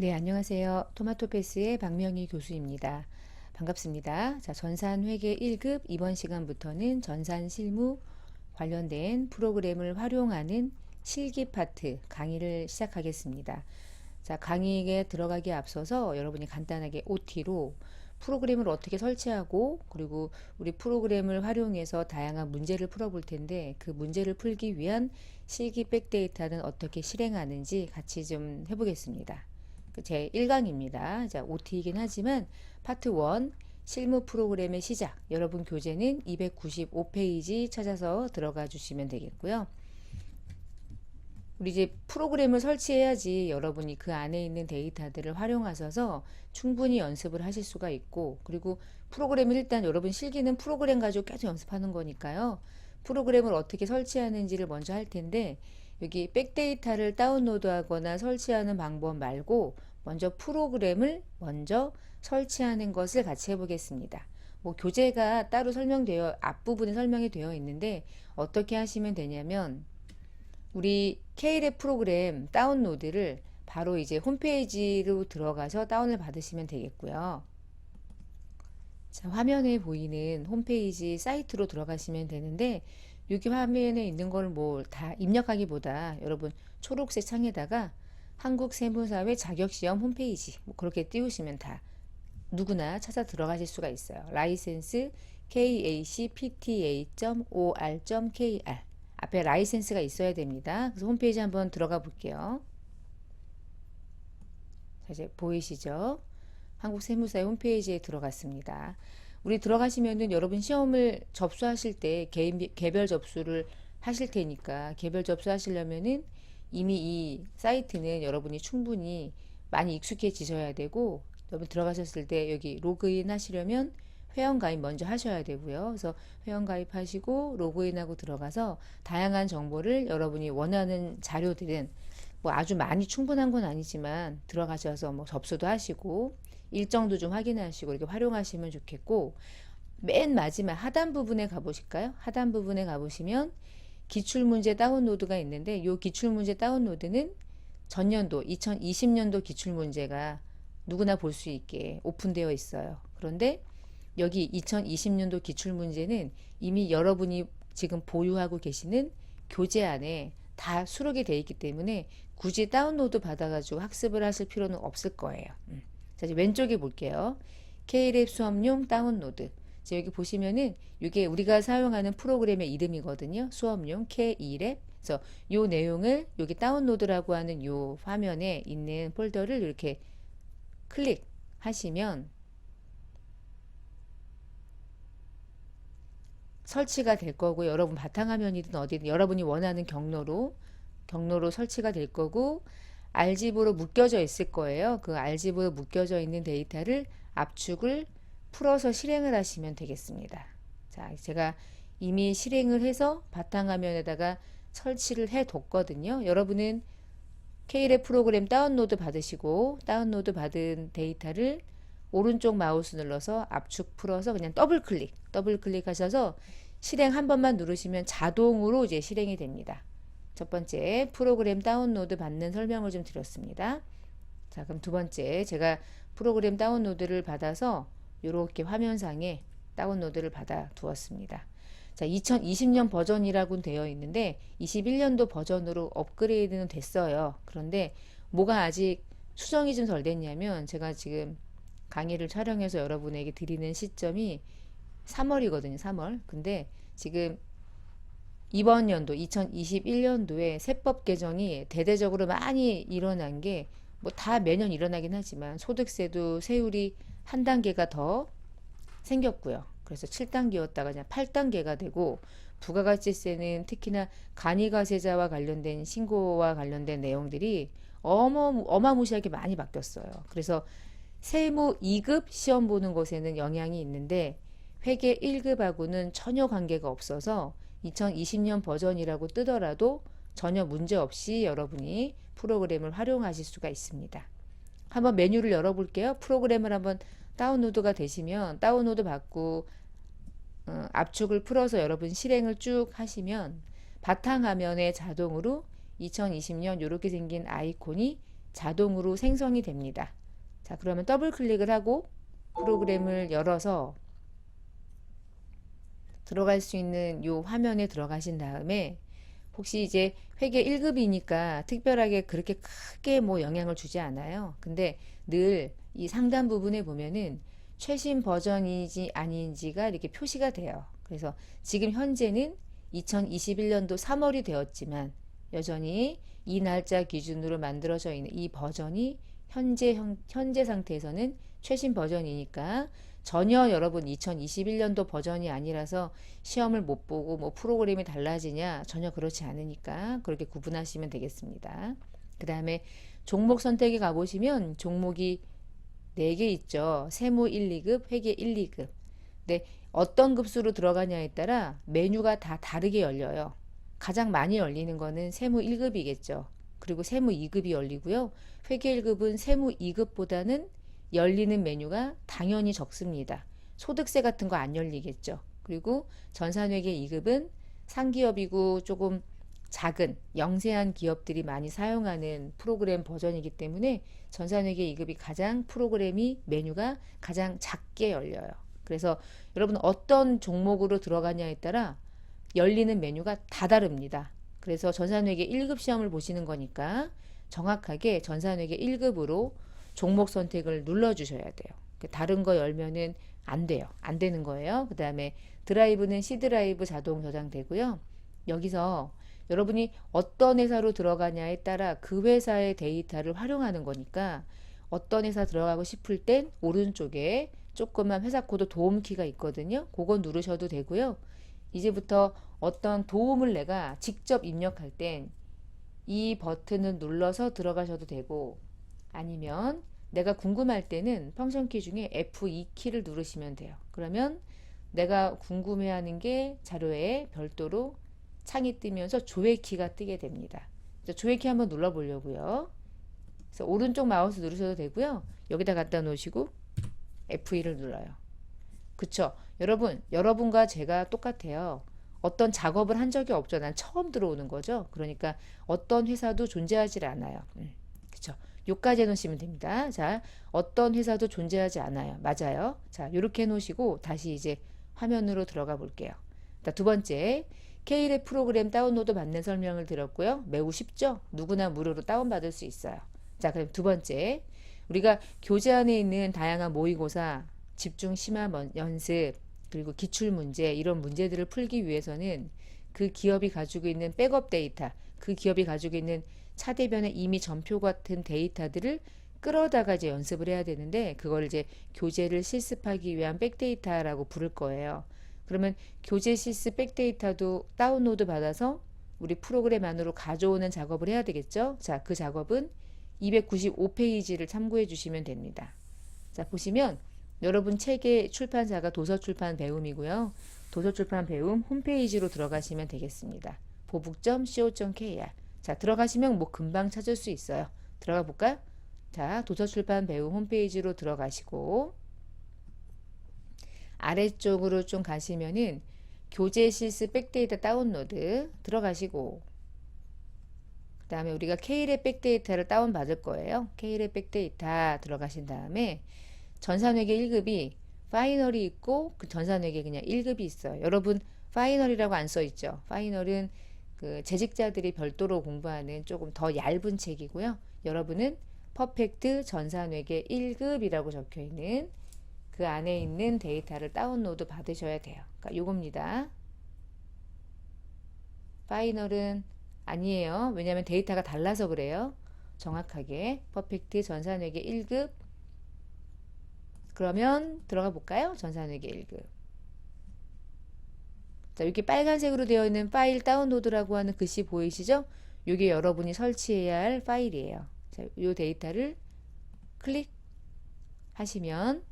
네, 안녕하세요. 토마토패스의 박명희 교수입니다. 반갑습니다. 자, 전산 회계 1급 이번 시간부터는 전산 실무 관련된 프로그램을 활용하는 실기 파트 강의를 시작하겠습니다. 자, 강의에 들어가기에 앞서서 여러분이 간단하게 OT로 프로그램을 어떻게 설치하고 그리고 우리 프로그램을 활용해서 다양한 문제를 풀어볼 텐데 그 문제를 풀기 위한 실기 백데이터는 어떻게 실행하는지 같이 좀 해보겠습니다. 그제 1강입니다. 자, OT이긴 하지만 파트 1 실무 프로그램의 시작. 여러분 교재는 295페이지 찾아서 들어가 주시면 되겠고요. 우리 이제 프로그램을 설치해야지 여러분이 그 안에 있는 데이터들을 활용하셔서 충분히 연습을 하실 수가 있고 그리고 프로그램을 일단 여러분 실기는 프로그램 가지고 계속 연습하는 거니까요. 프로그램을 어떻게 설치하는지를 먼저 할 텐데 여기 백데이터를 다운로드하거나 설치하는 방법 말고 먼저 프로그램을 먼저 설치하는 것을 같이 해보겠습니다. 뭐 교재가 따로 설명되어 앞부분에 설명이 되어 있는데 어떻게 하시면 되냐면 우리 K랩 프로그램 다운로드를 바로 이제 홈페이지로 들어가서 다운을 받으시면 되겠고요. 자, 화면에 보이는 홈페이지 사이트로 들어가시면 되는데 여기 화면에 있는 걸 뭐 다 입력하기보다 여러분 초록색 창에다가 한국세무사회 자격시험 홈페이지 뭐 그렇게 띄우시면 다 누구나 찾아 들어가실 수가 있어요. 라이센스 kacpta.or.kr 앞에 라이센스가 있어야 됩니다. 그래서 홈페이지 한번 들어가 볼게요. 자, 이제 보이시죠? 한국세무사의 홈페이지에 들어갔습니다. 우리 들어가시면은 여러분 시험을 접수하실 때 개인, 개별 접수를 하실 테니까 개별 접수하시려면은 이미 이 사이트는 여러분이 충분히 많이 익숙해지셔야 되고 여러분 들어가셨을 때 여기 로그인 하시려면 회원 가입 먼저 하셔야 되고요. 그래서 회원 가입하시고 로그인하고 들어가서 다양한 정보를 여러분이 원하는 자료들은 뭐 아주 많이 충분한 건 아니지만 들어가셔서 뭐 접수도 하시고 일정도 좀 확인하시고 이렇게 활용하시면 좋겠고 맨 마지막 하단 부분에 가보실까요? 하단 부분에 가보시면 기출문제 다운로드가 있는데 이 기출문제 다운로드는 전년도 2020년도 기출문제가 누구나 볼 수 있게 오픈되어 있어요. 그런데 여기 2020년도 기출문제는 이미 여러분이 지금 보유하고 계시는 교재 안에 다 수록이 되어 있기 때문에 굳이 다운로드 받아가지고 학습을 하실 필요는 없을 거예요. 음. 자, 이제 왼쪽에 볼게요. K랩 수업용 다운로드. 자, 여기 보시면은 이게 우리가 사용하는 프로그램의 이름이거든요. 수업용 K2랩. 그래서 요 내용을 여기 다운로드라고 하는 요 화면에 있는 폴더를 이렇게 클릭하시면 설치가 될 거고 여러분 바탕화면이든 어디든 여러분이 원하는 경로로 경로로 설치가 될 거고 알집으로 묶여져 있을 거예요. 그 알집으로 묶여져 있는 데이터를 압축을 풀어서 실행을 하시면 되겠습니다. 자, 제가 이미 실행을 해서 바탕화면에다가 설치를 해 뒀거든요. 여러분은 K랩 프로그램 다운로드 받으시고 다운로드 받은 데이터를 오른쪽 마우스 눌러서 압축 풀어서 그냥 더블 클릭, 더블 클릭하셔서 실행 한 번만 누르시면 자동으로 이제 실행이 됩니다. 첫 번째 프로그램 다운로드 받는 설명을 좀 드렸습니다. 자, 그럼 두 번째 제가 프로그램 다운로드를 받아서 이렇게 화면상에 다운로드를 받아 두었습니다. 자, 2020년 버전이라고 되어 있는데 21년도 버전으로 업그레이드는 됐어요. 그런데 뭐가 아직 수정이 좀 덜 됐냐면 제가 지금 강의를 촬영해서 여러분에게 드리는 시점이 3월이거든요. 3월. 근데 지금 이번 연도 2021년도에 세법 개정이 대대적으로 많이 일어난 게 뭐 다 매년 일어나긴 하지만 소득세도 세율이 한 단계가 더 생겼고요. 그래서 7단계였다가 그냥 8단계가 되고 부가가치세는 특히나 간이가세자와 관련된 신고와 관련된 내용들이 어마, 어마무시하게 많이 바뀌었어요. 그래서 세무 2급 시험 보는 곳에는 영향이 있는데 회계 1급하고는 전혀 관계가 없어서 2020년 버전이라고 뜨더라도 전혀 문제 없이 여러분이 프로그램을 활용하실 수가 있습니다. 한번 메뉴를 열어볼게요. 프로그램을 한번 다운로드가 되시면 다운로드 받고 어, 압축을 풀어서 여러분 실행을 쭉 하시면 바탕화면에 자동으로 2020년 이렇게 생긴 아이콘이 자동으로 생성이 됩니다. 자, 그러면 더블 클릭을 하고 프로그램을 열어서 들어갈 수 있는 요 화면에 들어가신 다음에 혹시 이제 회계 1급이니까 특별하게 그렇게 크게 뭐 영향을 주지 않아요. 근데 늘 이 상단 부분에 보면은 최신 버전인지 아닌지가 이렇게 표시가 돼요. 그래서 지금 현재는 2021년도 3월이 되었지만 여전히 이 날짜 기준으로 만들어져 있는 이 버전이 현재 형, 현재 상태에서는 최신 버전이니까 전혀 여러분 2021년도 버전이 아니라서 시험을 못 보고 뭐 프로그램이 달라지냐 전혀 그렇지 않으니까 그렇게 구분하시면 되겠습니다. 그 다음에 종목 선택에 가보시면 종목이 4개 있죠. 세무 1, 2급, 회계 1, 2급. 근데 어떤 급수로 들어가냐에 따라 메뉴가 다 다르게 열려요. 가장 많이 열리는 거는 세무 1급이겠죠. 그리고 세무 2급이 열리고요. 회계 1급은 세무 2급보다는 열리는 메뉴가 당연히 적습니다. 소득세 같은 거 안 열리겠죠. 그리고 전산회계 2급은 상기업이고 조금 작은 영세한 기업들이 많이 사용하는 프로그램 버전이기 때문에 전산회계 2급이 가장 프로그램이 메뉴가 가장 작게 열려요. 그래서 여러분 어떤 종목으로 들어가냐에 따라 열리는 메뉴가 다 다릅니다. 그래서 전산회계 1급 시험을 보시는 거니까 정확하게 전산회계 1급으로 종목 선택을 눌러 주셔야 돼요. 그 다른 거 열면은 안 돼요. 안 되는 거예요. 그 다음에 드라이브는 C 드라이브 자동 저장되고요. 여기서 여러분이 어떤 회사로 들어가냐에 따라 그 회사의 데이터를 활용하는 거니까 어떤 회사 들어가고 싶을 땐 오른쪽에 조그만 회사 코드 도움키가 있거든요. 그거 누르셔도 되고요. 이제부터 어떤 도움을 내가 직접 입력할 땐 이 버튼을 눌러서 들어가셔도 되고 아니면 내가 궁금할 때는 펑션 키 중에 F2 키를 누르시면 돼요. 그러면 내가 궁금해하는 게 자료에 별도로 창이 뜨면서 조회 키가 뜨게 됩니다. 조회 키 한번 눌러 보려고요. 그래서 오른쪽 마우스 누르셔도 되고요. 여기다 갖다 놓으시고 F2를 눌러요. 그쵸? 여러분, 여러분과 제가 똑같아요. 어떤 작업을 한 적이 없죠. 난 처음 들어오는 거죠. 그러니까 어떤 회사도 존재하지 않아요. 음, 그쵸? 요까지 해놓으시면 됩니다. 자, 어떤 회사도 존재하지 않아요. 맞아요. 자, 이렇게 해놓으시고 다시 이제 화면으로 들어가 볼게요. 자, 두 번째, K랩 프로그램 다운로드 받는 설명을 드렸고요. 매우 쉽죠? 누구나 무료로 다운받을 수 있어요. 자, 그럼 두 번째, 우리가 교재 안에 있는 다양한 모의고사, 집중 심화 연습, 그리고 기출 문제 이런 문제들을 풀기 위해서는 그 기업이 가지고 있는 백업 데이터, 그 기업이 가지고 있는 차대변의 이미 전표 같은 데이터들을 끌어다가 이제 연습을 해야 되는데 그걸 이제 교재를 실습하기 위한 백데이터라고 부를 거예요. 그러면 교재 실습 백데이터도 다운로드 받아서 우리 프로그램 안으로 가져오는 작업을 해야 되겠죠. 자, 그 작업은 295페이지를 참고해 주시면 됩니다. 자, 보시면 여러분 책의 출판사가 도서출판 배움이고요. 도서출판 배움 홈페이지로 들어가시면 되겠습니다. 보북.co.kr 자, 들어가시면 뭐 금방 찾을 수 있어요. 들어가 볼까요? 자, 도서출판 배움 홈페이지로 들어가시고 아래쪽으로 좀 가시면은 교재 실습 백데이터 다운로드 들어가시고 그 다음에 우리가 K랩 백데이터를 다운받을 거예요. K랩 백데이터 들어가신 다음에 전산회계 1급이 파이널이 있고 그 전산회계 그냥 1급이 있어요. 여러분 파이널이라고 안 써 있죠. 파이널은 그 재직자들이 별도로 공부하는 조금 더 얇은 책이고요. 여러분은 퍼펙트 전산회계 1급이라고 적혀 있는 그 안에 있는 데이터를 다운로드 받으셔야 돼요. 그러니까 요겁니다. 파이널은 아니에요. 왜냐하면 데이터가 달라서 그래요. 정확하게 퍼펙트 전산회계 1급 그러면 들어가 볼까요? 전산회계 1급 자, 이렇게 빨간색으로 되어 있는 파일 다운로드라고 하는 글씨 보이시죠? 이게 여러분이 설치해야 할 파일이에요. 자, 이 데이터를 클릭하시면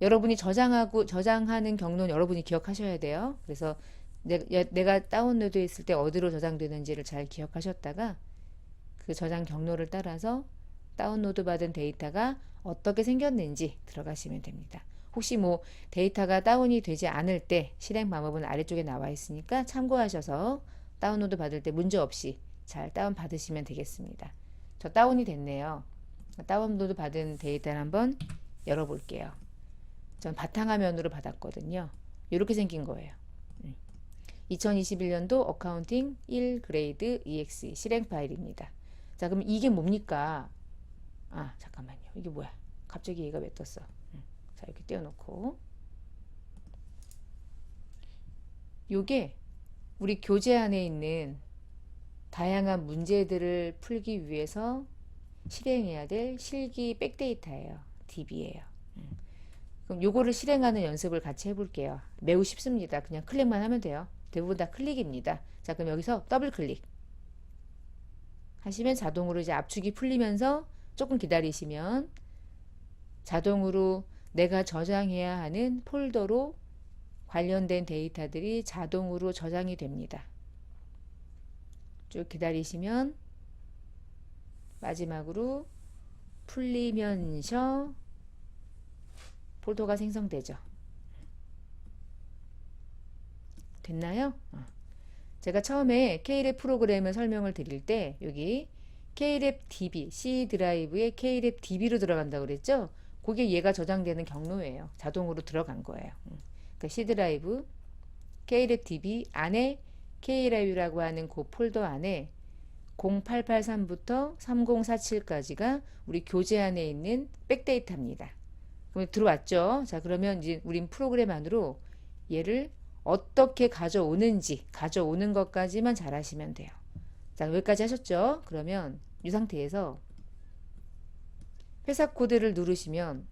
여러분이 저장하고 저장하는 경로는 여러분이 기억하셔야 돼요. 그래서 내, 내가 다운로드 했을 때 어디로 저장되는지를 잘 기억하셨다가 그 저장 경로를 따라서 다운로드 받은 데이터가 어떻게 생겼는지 들어가시면 됩니다. 혹시 뭐 데이터가 다운이 되지 않을 때 실행 방법은 아래쪽에 나와 있으니까 참고하셔서 다운로드 받을 때 문제 없이 잘 다운 받으시면 되겠습니다. 저 다운이 됐네요. 다운로드 받은 데이터를 한번 열어볼게요. 전 바탕화면으로 받았거든요. 이렇게 생긴 거예요. 2021년도 어카운팅 1 그레이드 EXE 실행 파일입니다. 자, 그럼 이게 뭡니까? 아, 잠깐만요. 이게 뭐야? 갑자기 얘가 왜 떴어? 음, 자, 이렇게 띄워놓고. 요게 우리 교재 안에 있는 다양한 문제들을 풀기 위해서 실행해야 될 실기 백데이터예요. DB예요. 음. 그럼 요거를 실행하는 연습을 같이 해볼게요. 매우 쉽습니다. 그냥 클릭만 하면 돼요. 대부분 다 클릭입니다. 자, 그럼 여기서 더블 클릭 하시면 자동으로 이제 압축이 풀리면서 조금 기다리시면 자동으로 내가 저장해야 하는 폴더로 관련된 데이터들이 자동으로 저장이 됩니다. 쭉 기다리시면 마지막으로 풀리면서 폴더가 생성되죠. 됐나요? 어. 제가 처음에 K랩 프로그램을 설명을 드릴 때 여기 K랩 DB, C 드라이브에 K랩 DB로 들어간다고 그랬죠? 그게 얘가 저장되는 경로예요. 자동으로 들어간 거예요. 음. 그러니까 C 드라이브, K랩 DB 안에 K라이브라고 하는 그 폴더 안에 0883부터 3047까지가 우리 교재 안에 있는 백데이터입니다. 그럼 들어왔죠? 자, 그러면 이제 우린 프로그램 안으로 얘를 어떻게 가져오는지 가져오는 것까지만 잘 하시면 돼요. 자, 여기까지 하셨죠? 그러면 이 상태에서 회사 코드를 누르시면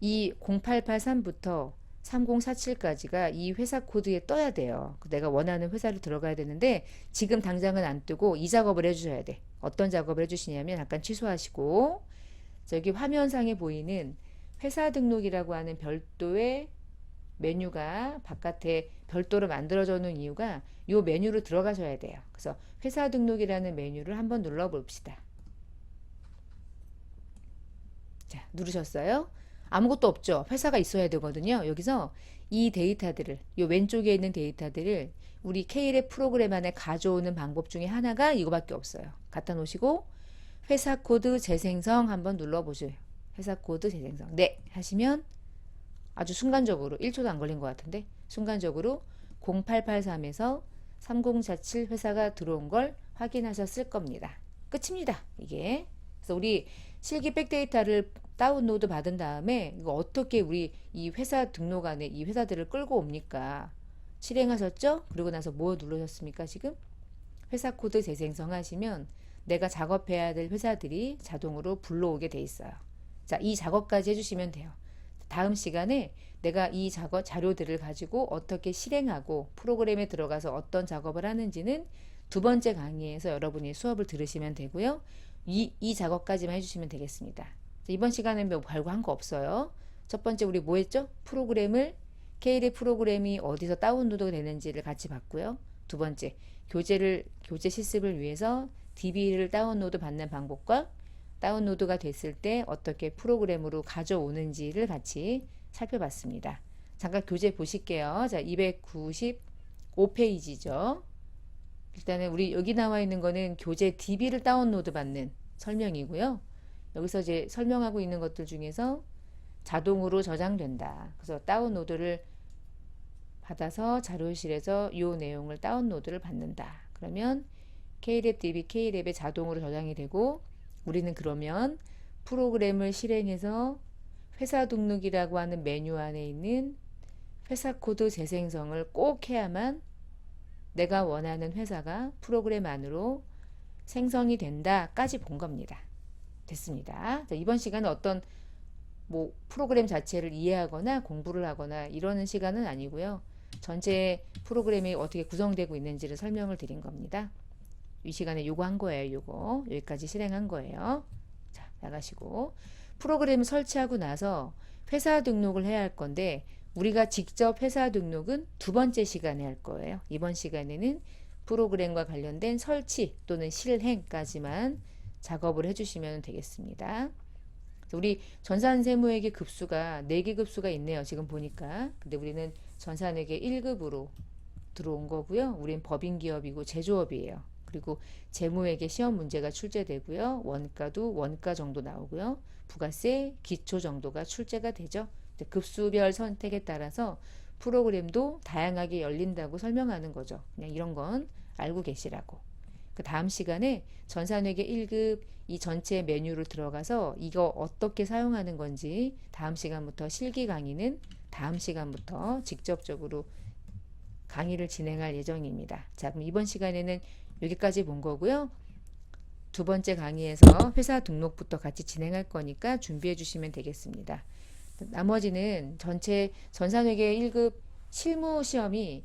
이 0883부터 3047까지가 이 회사 코드에 떠야 돼요. 내가 원하는 회사를 들어가야 되는데 지금 당장은 안 뜨고 이 작업을 해주셔야 돼. 어떤 작업을 해주시냐면 잠깐 취소하시고 저기 화면상에 보이는 회사 등록이라고 하는 별도의 메뉴가 바깥에 별도로 만들어져 놓은 이유가 이 메뉴로 들어가셔야 돼요. 그래서 회사 등록이라는 메뉴를 한번 눌러 봅시다. 자, 누르셨어요? 아무것도 없죠. 회사가 있어야 되거든요. 여기서 이 데이터들을 이 왼쪽에 있는 데이터들을 우리 K랩 프로그램 안에 가져오는 방법 중에 하나가 이거밖에 없어요. 갖다 놓으시고 회사 코드 재생성 한번 눌러보세요. 회사 코드 재생성. 네 하시면 아주 순간적으로 1초도 안 걸린 것 같은데 순간적으로 0883에서 3047 회사가 들어온 걸 확인하셨을 겁니다. 끝입니다. 이게. 그래서 우리 실기 백데이터를 다운로드 받은 다음에 이거 어떻게 우리 이 회사 등록 안에 이 회사들을 끌고 옵니까? 실행하셨죠? 그리고 나서 뭐 누르셨습니까? 지금 회사 코드 재생성 하시면 내가 작업해야 될 회사들이 자동으로 불러오게 돼 있어요. 자, 이 작업까지 해주시면 돼요. 다음 시간에 내가 이 작업 자료들을 가지고 어떻게 실행하고 프로그램에 들어가서 어떤 작업을 하는지는 두 번째 강의에서 여러분이 수업을 들으시면 되고요. 이, 이 작업까지만 해주시면 되겠습니다. 이번 시간에 뭐 발굴한 거 없어요. 첫 번째 우리 뭐 했죠? 프로그램을 K랩 프로그램이 어디서 다운로드 되는지를 같이 봤고요. 두 번째 교재를 교재 실습을 위해서 DB를 다운로드 받는 방법과 다운로드가 됐을 때 어떻게 프로그램으로 가져오는지를 같이 살펴봤습니다. 잠깐 교재 보실게요. 자, 295페이지죠. 일단은 우리 여기 나와 있는 거는 교재 DB를 다운로드 받는 설명이고요. 여기서 이제 설명하고 있는 것들 중에서 자동으로 저장된다. 그래서 다운로드를 받아서 자료실에서 이 내용을 다운로드를 받는다. 그러면 K랩 DB K랩에 자동으로 저장이 되고 우리는 그러면 프로그램을 실행해서 회사 등록이라고 하는 메뉴 안에 있는 회사 코드 재생성을 꼭 해야만 내가 원하는 회사가 프로그램 안으로 생성이 된다까지 본 겁니다. 됐습니다. 자, 이번 시간은 어떤 뭐 프로그램 자체를 이해하거나 공부를 하거나 이러는 시간은 아니고요. 전체 프로그램이 어떻게 구성되고 있는지를 설명을 드린 겁니다. 이 시간에 요거 한 거예요. 요거 여기까지 실행한 거예요. 자 나가시고 프로그램 설치하고 나서 회사 등록을 해야 할 건데 우리가 직접 회사 등록은 두 번째 시간에 할 거예요. 이번 시간에는 프로그램과 관련된 설치 또는 실행까지만 작업을 해주시면 되겠습니다. 우리 전산세무에게 급수가 4개 급수가 있네요. 지금 보니까. 근데 우리는 전산에게 1급으로 들어온 거고요. 우린 법인기업이고 제조업이에요. 그리고 재무회계 시험 문제가 출제되고요. 원가도 원가 정도 나오고요. 부가세 기초 정도가 출제가 되죠. 급수별 선택에 따라서 프로그램도 다양하게 열린다고 설명하는 거죠. 그냥 이런 건 알고 계시라고. 그 다음 시간에 전산회계 1급 이 전체 메뉴로 들어가서 이거 어떻게 사용하는 건지 다음 시간부터 실기 강의는 다음 시간부터 직접적으로 강의를 진행할 예정입니다. 자, 그럼 이번 시간에는 여기까지 본 거고요. 두 번째 강의에서 회사 등록부터 같이 진행할 거니까 준비해 주시면 되겠습니다. 나머지는 전체 전산회계 1급 실무 시험이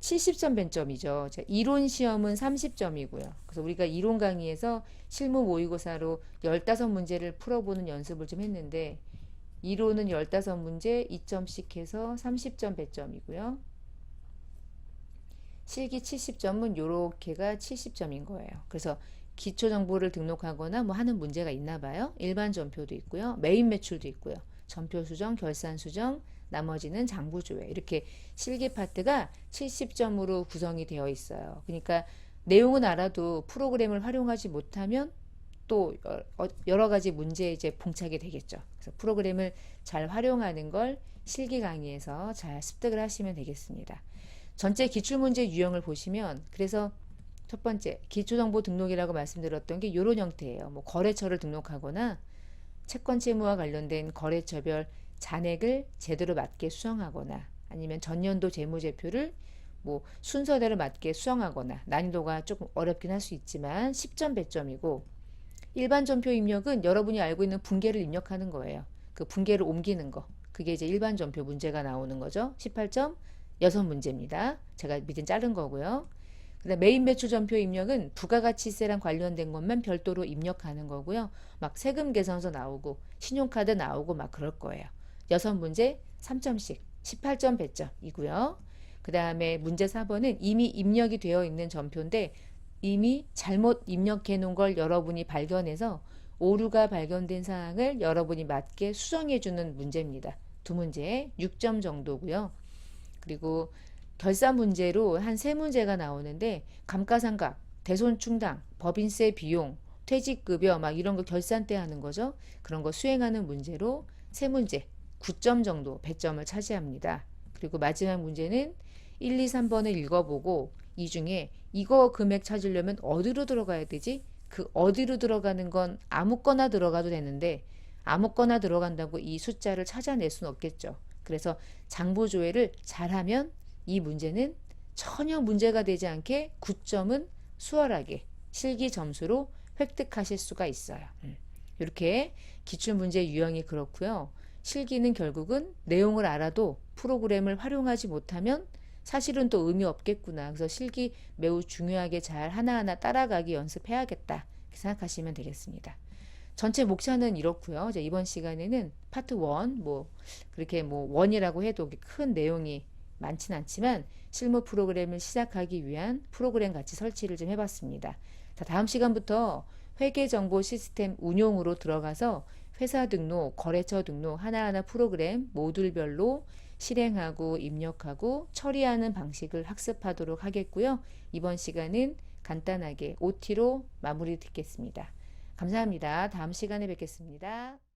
70점 밴점이죠. 자, 이론 시험은 30점이고요. 그래서 우리가 이론 강의에서 실무 모의고사로 15문제를 풀어보는 연습을 좀 했는데 이론은 15문제 2점씩 해서 30점 배점이고요. 실기 70점은 요렇게가 70점인 거예요. 그래서 기초 정보를 등록하거나 뭐 하는 문제가 있나 봐요. 일반 전표도 있고요. 메인 매출도 있고요. 전표 수정, 결산 수정, 나머지는 장부 조회. 이렇게 실기 파트가 70점으로 구성이 되어 있어요. 그러니까 내용은 알아도 프로그램을 활용하지 못하면 또 어, 여러 가지 문제에 이제 봉착이 되겠죠. 그래서 프로그램을 잘 활용하는 걸 실기 강의에서 잘 습득을 하시면 되겠습니다. 전체 기출문제 유형을 보시면 그래서 첫 번째 기초정보 등록이라고 말씀드렸던 게 이런 형태예요. 뭐 거래처를 등록하거나 채권 채무와 관련된 거래처별 잔액을 제대로 맞게 수정하거나 아니면 전년도 재무제표를 뭐 순서대로 맞게 수정하거나 난이도가 조금 어렵긴 할 수 있지만 10점 배점이고 일반 전표 입력은 여러분이 알고 있는 분계를 입력하는 거예요. 그 분계를 옮기는 거. 그게 이제 일반 전표 문제가 나오는 거죠. 18점 여섯 문제입니다. 제가 밑에 자른 거고요. 그다음 메인 매출 전표 입력은 부가가치세랑 관련된 것만 별도로 입력하는 거고요. 막 세금 계산서 나오고 신용카드 나오고 막 그럴 거예요. 여섯 문제 3점씩 18점 배점이고요. 그 다음에 문제 4번은 이미 입력이 되어 있는 전표인데 이미 잘못 입력해 놓은 걸 여러분이 발견해서 오류가 발견된 사항을 여러분이 맞게 수정해 주는 문제입니다. 두 문제 6점 정도고요. 그리고 결산 문제로 한 세 문제가 나오는데 감가상각, 대손충당, 법인세 비용, 퇴직급여 막 이런 거 결산 때 하는 거죠. 그런 거 수행하는 문제로 세 문제 9점 정도 배점을 차지합니다. 그리고 마지막 문제는 1, 2, 3번을 읽어보고 이 중에 이거 금액 찾으려면 어디로 들어가야 되지? 그 어디로 들어가는 건 아무거나 들어가도 되는데 아무거나 들어간다고 이 숫자를 찾아낼 수는 없겠죠. 그래서 장부 조회를 잘하면 이 문제는 전혀 문제가 되지 않게 9점은 수월하게 실기 점수로 획득하실 수가 있어요. 음. 이렇게 기출 문제 유형이 그렇고요. 실기는 결국은 내용을 알아도 프로그램을 활용하지 못하면 사실은 또 의미 없겠구나. 그래서 실기 매우 중요하게 잘 하나하나 따라가기 연습해야겠다. 생각하시면 되겠습니다. 전체 목차는 이렇고요. 이번 시간에는 파트 1, 뭐 그렇게 뭐 원이라고 해도 큰 내용이 많진 않지만 실무 프로그램을 시작하기 위한 프로그램 같이 설치를 좀 해봤습니다. 자, 다음 시간부터 회계 정보 시스템 운용으로 들어가서 회사 등록, 거래처 등록 하나하나 프로그램 모듈별로 실행하고 입력하고 처리하는 방식을 학습하도록 하겠고요. 이번 시간은 간단하게 OT로 마무리 듣겠습니다. 감사합니다. 다음 시간에 뵙겠습니다.